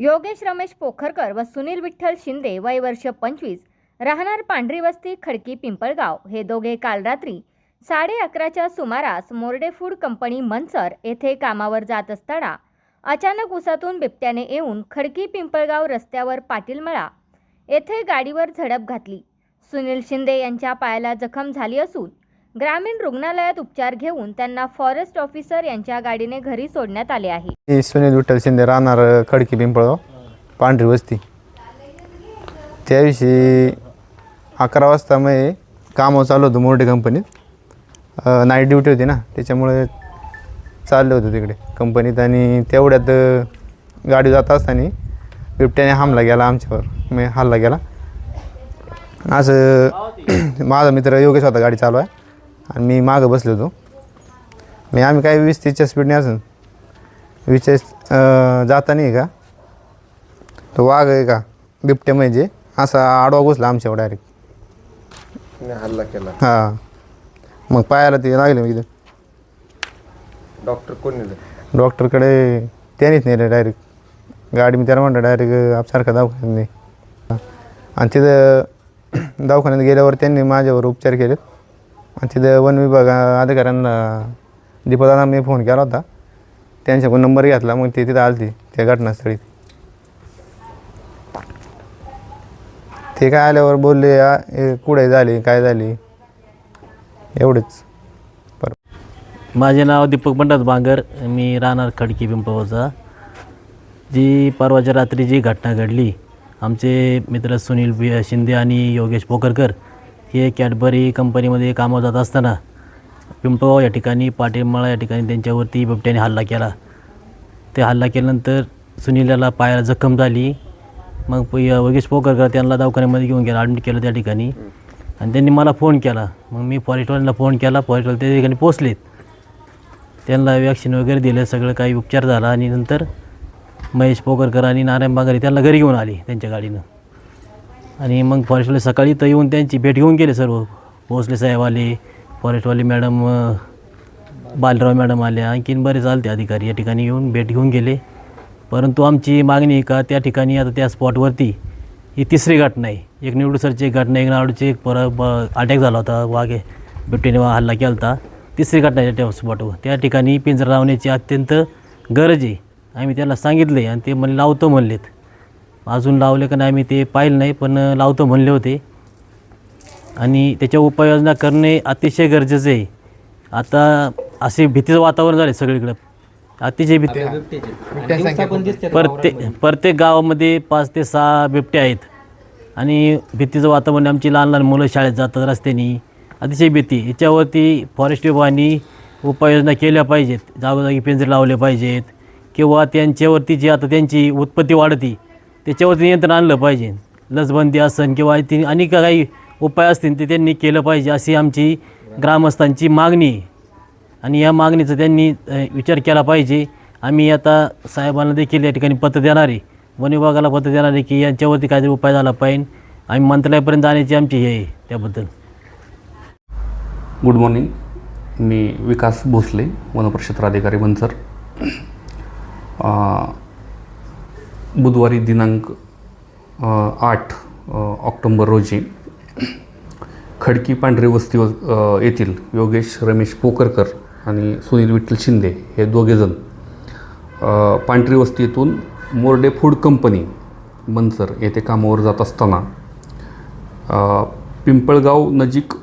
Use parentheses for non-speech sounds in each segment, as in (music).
योगेश रमेश पोखरकर व सुनील विठ्ठल शिंदे वय वर्ष पंचवीस राहणार पांढरी वस्ती खडकी पिंपळगाव. हे दोघे काल रात्री साडे अकराच्या सुमारास मोर्डे फूड कंपनी मनसर येथे कामावर जात असताना अचानक उसातून बिबट्याने येऊन खडकी पिंपळगाव रस्त्यावर पाटीलमळा येथे गाडीवर झडप घातली. सुनील शिंदे यांच्या पायाला जखम झाली असून ग्रामीण रुग्णालयात उपचार घेऊन त्यांना फॉरेस्ट ऑफिसर यांच्या गाडीने घरी सोडण्यात आले आहे. मी सुनील विठ्ठल शिंदे राहणार खडकी पिंपळगाव पांढरी वस्ती. त्या दिवशी अकरा वाजता मी कामं चालू होतं मोठे कंपनीत नाईट ड्युटी होती ना त्याच्यामुळे चाललं होतं तिकडे कंपनीत आणि तेवढ्यात गाडी जात असताना बिबट्याने हमला गेला आमच्यावर मी हल्ला गेला असं (clears throat) माझा मित्र योगेश होता गाडी चालू आहे आणि मी मागं बसलो होतो. मी आम्ही काय वीस तीसच्या स्पीडने असं विशेष जाता नाही का तो वाघ आहे का बिबट्या म्हणजे असा आडवा घुसला आमच्यावर डायरेक्ट हल्ला केला. हां. मग पायाला ते लागले मग डॉक्टर कोण नेलं? डॉक्टरकडे त्यानेच नेलं डायरेक्ट गाडी मी त्याला म्हणलं डायरेक्ट आपसारखा दवाखान्यात नाही आणि तिथं दवाखान्यात गेल्यावर त्यांनी माझ्यावर उपचार केलेत. आणि तिथे वन विभाग अधिकाऱ्यांना दीपदाना मी फोन केला होता. त्यांच्याकडून नंबर घेतला मग ते तिथं आलती त्या घटनास्थळी ते काय आल्यावर बोलले हे कुठे झाली काय झाली? एवढेच. माझे नाव दीपक पंडात बांगर मी राहणार खडकी पिंपवचा जी परवाच्या रात्री जी घटना घडली आमचे मित्र सुनील शिंदे आणि योगेश पोकरकर हे कॅडबरी कंपनीमध्ये कामावर जात असताना पिंपळगाव या ठिकाणी पाटीलमाळा या ठिकाणी त्यांच्यावरती बिबट्याने हल्ला केला. ते हल्ला केल्यानंतर सुनीलाला पायाला जखम झाली. मग प- योगेश पोकरकर त्यांना दवाखान्यामध्ये घेऊन गेला ॲडमिट केलं त्या ठिकाणी. आणि त्यांनी मला फोन केला. मग मी फॉरेस्टवाल्यांना फोन केला. फॉरेस्टवाले त्या ठिकाणी पोचलेत त्यांना वॅक्सिन वगैरे दिलं. सगळं काही उपचार झाला आणि नंतर महेश पोकरकर आणि नारायण बांगरे त्यांना घरी घेऊन आले त्यांच्या गाडीनं. आणि मग फॉरेस्टवाले सकाळी तर येऊन त्यांची भेट घेऊन गेले सर्व. भोसले साहेब आले फॉरेस्टवाले मॅडम बालराव मॅडम आल्या आणखीन बरेच आले ते अधिकारी या ठिकाणी येऊन भेट घेऊन गेले. परंतु आमची मागणी आहे का त्या ठिकाणी आता त्या स्पॉटवरती ही तिसरी घटना आहे. एक निवडूसरची एक घटना एक नाडूची एक पर अटॅक झाला होता वाघे बिबटीने वा हल्ला केला होता. तिसरी घटना आहे त्या स्पॉटवर त्या ठिकाणी पिंजरा लावण्याची अत्यंत गरज आहे. आम्ही त्याला सांगितले आणि ते म्हणले लावतो म्हणलेत. अजून लावले का नाही आम्ही ते पाहिलं नाही पण लावतो म्हणले होते. आणि त्याच्या उपाययोजना करणे अतिशय गरजेचं आहे. आता असे भीतीचं वातावरण झाले सगळीकडं. अतिशय भीती. प्रत्येक प्रत्येक गावामध्ये पाच ते सहा बिबट्या आहेत. आणि भीतीचं वातावरण आमची लहान लहान मुलं शाळेत जातात रस्त्यानी. अतिशय भीती. याच्यावरती फॉरेस्ट विभागाने उपाययोजना केल्या पाहिजेत. जागोजागी पिंजरे लावले पाहिजेत. किंवा त्यांच्यावरती जी आता त्यांची उत्पत्ती वाढती त्याच्यावरती नियंत्रण आणलं पाहिजे. लसबंदी असन किंवा ती अनेक काही उपाय असतील ते त्यांनी केलं पाहिजे अशी आमची ग्रामस्थांची मागणी आणि या मागणीचा त्यांनी विचार केला पाहिजे. आम्ही आता साहेबांना देखील या ठिकाणी पत्र देणारे वन विभागाला पत्र देणारे की यांच्यावरती काहीतरी उपाय झाला पाहिजे. आम्ही मंत्रालयापर्यंत जाण्याची आमची हे आहे त्याबद्दल. गुड मॉर्निंग मी विकास भोसले वनपरिक्षेत्र अधिकारी बनसर. बुधवारी दिनांक आठ ऑक्टोंबर रोजी खडकी पांढरे वस्ती व- येथील योगेश रमेश पोकरकर आणि सुनील विठ्ठल शिंदे हे दोघेजण पांढरी वस्ती येथून मोर्डे फूड कंपनी मनसर येथे कामावर जात असताना पिंपळगाव नजीक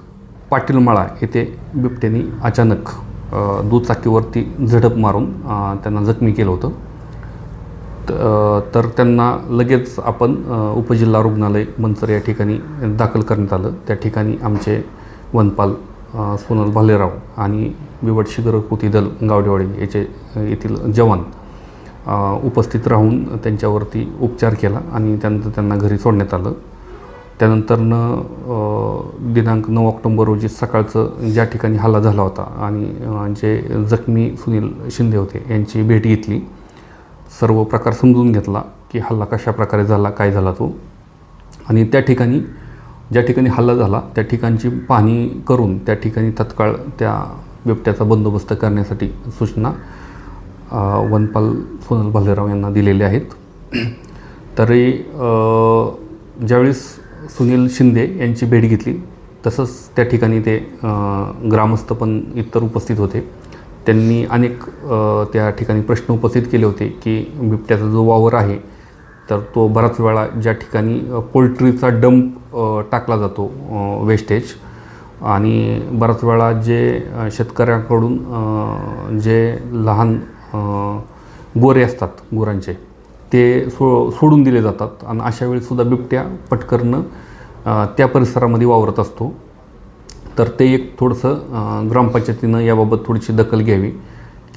पाटीलमाळा येथे बिबट्यानी अचानक दुचाकीवरती झडप मारून त्यांना जखमी केलं होतं. तर त्यांना लगेच आपण उपजिल्हा रुग्णालय मनसर या ठिकाणी दाखल करण्यात आलं. त्या ठिकाणी आमचे वनपाल सोनल भालेराव आणि बिवट शिगरकृती दल गावडेवाडी याचे येथील जवान उपस्थित राहून त्यांच्यावरती उपचार केला आणि त्यानंतर त्यांना घरी सोडण्यात आलं. त्यानंतरनं न दिनांक नऊ ऑक्टोंबर रोजी सकाळचं ज्या ठिकाणी हल्ला झाला होता आणि जे जखमी सुनील शिंदे होते यांची भेट घेतली. सर्व प्रकार समजून घेतला की हल्ला कशा प्रकारे झाला काय झाला तो. आणि त्या ठिकाणी ज्या ठिकाणी हल्ला झाला त्या ठिकाणची पाहणी करून त्या ठिकाणी तत्काळ त्या बिबट्याचा बंदोबस्त करण्यासाठी सूचना वनपाल सोनल भालेराव यांना दिलेल्या आहेत. तरी ज्यावेळेस सुनील शिंदे यांची भेट घेतली तसंच त्या ठिकाणी ते ग्रामस्थ पण इतर उपस्थित होते. त्यांनी अनेक त्या ठिकाणी प्रश्न उपस्थित केले होते की बिबट्याचा जो वावर आहे तर तो बराच वेळा ज्या ठिकाणी पोल्ट्रीचा डंप टाकला जातो वेस्टेज आणि बराच वेळा जे शेतकऱ्यांकडून जे लहान गोरे असतात गुरांचे ते सो सोडून दिले जातात. आणि अशा वेळेसुद्धा बिबट्या पटकरनं त्या परिसरामध्ये वावरत असतो. तर ते एक थोडंसं ग्रामपंचायतीनं याबाबत थोडीशी दखल घ्यावी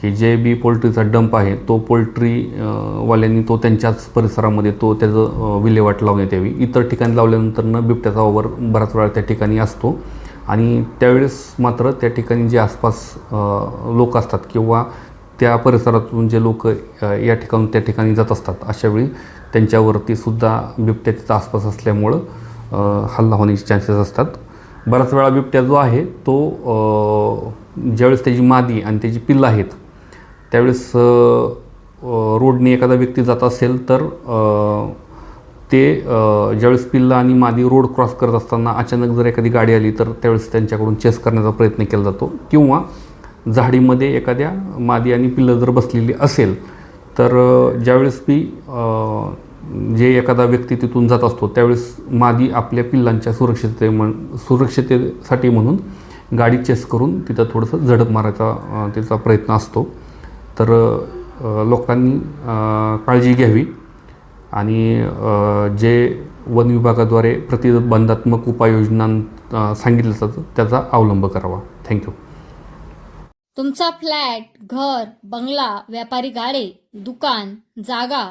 की जे बी पोल्ट्रीचा डंप आहे तो पोल्ट्रीवाल्यांनी तो त्यांच्याच परिसरामध्ये तो त्याचं विल्हेवाट लावण्यात यावी. इतर ठिकाणी लावल्यानंतरनं बिबट्याचा वावर बराच वेळा त्या ठिकाणी असतो आणि त्यावेळेस मात्र त्या ठिकाणी जे आसपास लोक असतात किंवा त्या परिसरातून जे लोक या ठिकाणून त्या ठिकाणी जात असतात अशावेळी त्यांच्यावरती सुद्धा बिबट्या तिथं आसपास असल्यामुळं हल्ला होण्याचे चान्सेस असतात. बराच वेळा बिबट्या जो आहे तो ज्यावेळेस त्याची मादी आणि त्याची पिल्लं आहेत त्यावेळेस रोडने एखादा व्यक्ती जात असेल तर ते ज्यावेळेस पिल्लं आणि मादी रोड क्रॉस करत असताना अचानक जर एखादी गाडी आली तर त्यावेळेस त्यांच्याकडून चेस करण्याचा प्रयत्न केला जातो. किंवा झाडीमध्ये एखाद्या मादी आणि पिल्लं जर बसलेली असेल तर ज्यावेळेस ती जे एखादा व्यक्ती तिथून जात असतो त्यावेळेस मादी आपल्या पिल्लांच्या सुरक्षितते म्हण सुरक्षिततेसाठी म्हणून गाडी चेस करून तिथं थोडंसं झडप मारायचा त्याचा प्रयत्न असतो. तर लोकांनी काळजी घ्यावी आणि जे वन विभागाद्वारे प्रतिबंधात्मक उपाययोजना सांगितलं जातं त्याचा अवलंब करावा. थँक्यू तुमचा फ्लॅट घर बंगला व्यापारी गाडे दुकान जागा